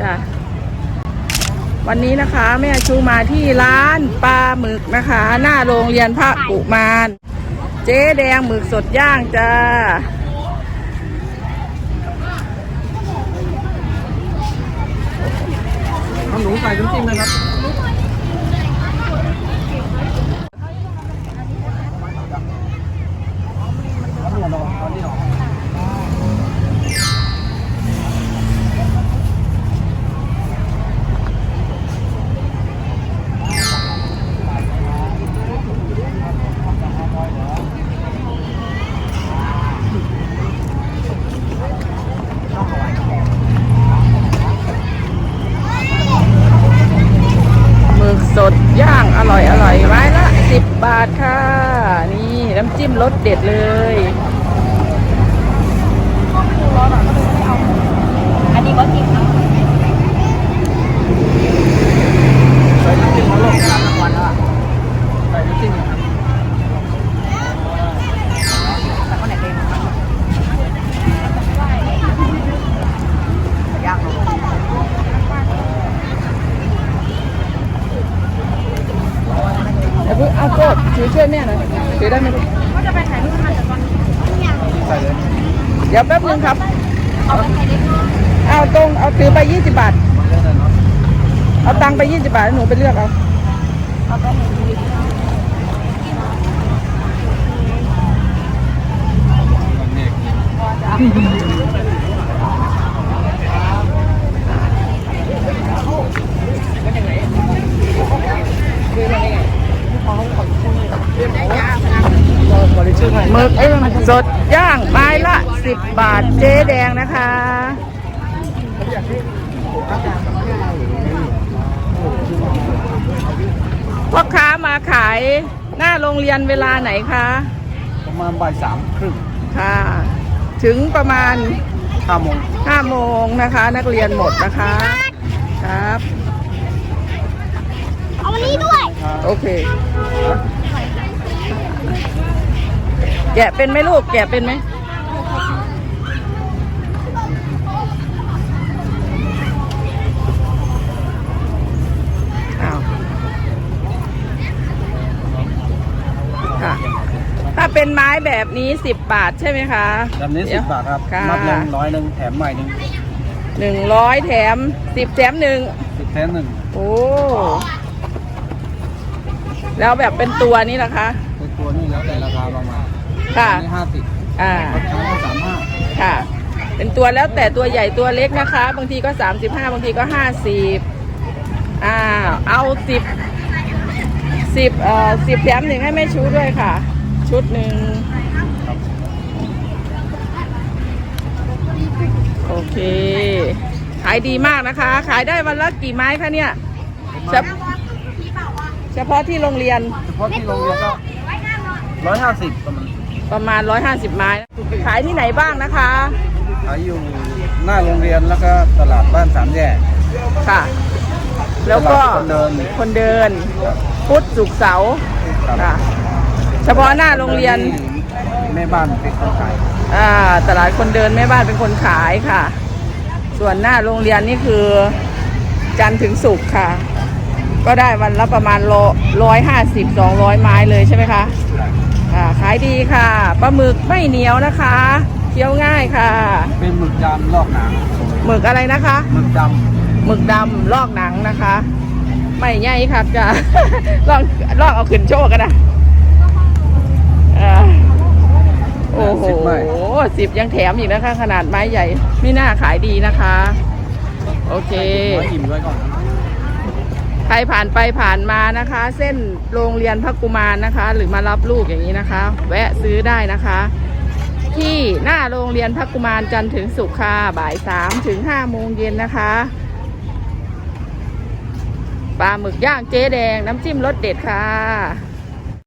จ้ะวันนี้นะคะแม่ชูมาที่ร้านปลาหมึกนะคะ หน้าโรงเรียนพระกุมาร เจ๊แดงหมึกสดย่างจ้าข้าหนูใส่น้ำจิ้มนะครับ ทค่ะ นี่น้ำจิ้มรสเด็ดเลยอันนี้ก็กิงนะ ใส่น้ำจิ้มมาลงร้านรางวัลแล้วอะใส่น้ำจิ้มนะครับ แต่คนไหนเองยากเนอะ เดี๋ยวเพิ่งเอาโกดถือ ช่วยแม่หน่อยถือได้ไหมลูกก็จะไปถ่ายรูปมาแต่ตอนนี้ใส่เลยเดี๋ยวแป๊บนึงครับ เอาไปถ่ายเล็กน้อยเอาตรงเอาถือไปยอะเลยเนาะเอาตังค์ไป20บาทแล้วหนูไปเลือกเอาเอาไปถ่ายรูปบริชื่อไทย หมึกสดย่างไม้ละ 10 บาทเจ๊แดงนะคะ พ่อค้ามาขายหน้าโรงเรียนเวลาไหนคะ ประมาณบ่ายสามครึ่งค่ะ ถึงประมาณห้าโมง5โมงนะคะ นักเรียนหมดนะคะครับ เอาวันนี้ด้วย โอเค แกะเป็นไหมลูก แกะเป็นไหมอ้าวค่ะถ้าเป็นไม้แบบนี้10บาทใช่ไหมคะแบบนี้สิบบาทครับค่ะมัดหนึ่งร้อยหนึ่งแถมใหม่หนึ่งหนึ่งร้อยแถมสิบแถมหนึ่งสิบแถมหนึ่งโอ้แล้วแบบเป็นตัวนี้ล่ะคะ เป็นตัวนี้แล้วแต่ราคาประมาณ ค่ะอันนี้ห้าสิบอ่าใช้ก็สามห้าค่ะ เป็นตัวแล้วแต่ตัวใหญ่ตัวเล็กนะคะ บางทีก็ 35 บางทีก็50อ่าเอา10 10เอ่อ10แถมหนึ่งให้แม่ชูด้วยค่ะ ชุดหนึ่งโอเค ขายดีมากนะคะ ขายได้วันละกี่ไม้คะเนี่ย เฉพเฉพาะที่โรงเรียน เฉพาะที่โรงเรียนก็ร้อยห้าสิบประมาณ ประมาณ 150 ไม้ ขายที่ไหนบ้างนะคะ ขายอยู่หน้าโรงเรียนแล้วก็ตลาดบ้านสามแยก ค่ะ แล้วก็ตลาดคนเดินคนเดิน พุธศุกร์เสาร์ครับ ค่ะ เฉพาะหน้าโรงเรียน แม่บ้านเป็นคนขายอ่าตลาดคนเดินแม่บ้านเป็นคนขายค่ะ ส่วนหน้าโรงเรียนนี่คือ จันทร์ถึงศุกร์ค่ะ ก็ได้วันละประมาณร้อยห้าสิบสองร้อยไม้เลยใช่ไหมคะ ค่ะขายดีค่ะปลาหมึกไม่เหนียวนะคะเคี้ยวง่ายค่ะ เป็นหมึกดำลอกหนังหมึกอะไรนะคะหมึกดหมึกดำลอกหนังนะคะ ไม่ใหญ่ครับจ้ะลองลอกเอาขึ้นโชว์กันนะเอ่อโอ้โหสิบยังแถมอีกนะคะ ขนาดไม้ใหญ่ไม่น่าขายดีนะคะ โอเคำไว้อิ่มไว้ก่อนใค รผ่านไปผ่านมานะคะ เส้นโรงเรียนพระกุมารนะคะ หรือมารับลูกอย่างนี้นะคะ แวะซื้อได้นะคะ ที่หน้าโรงเรียนพระกุมารจันถึงสุขค่ะบ่ายสามถึงห้าโมงเย็นนะคะปลาหมึกย่างเจ๊แดงน้ำจิ้มรสเด็ดค่ะ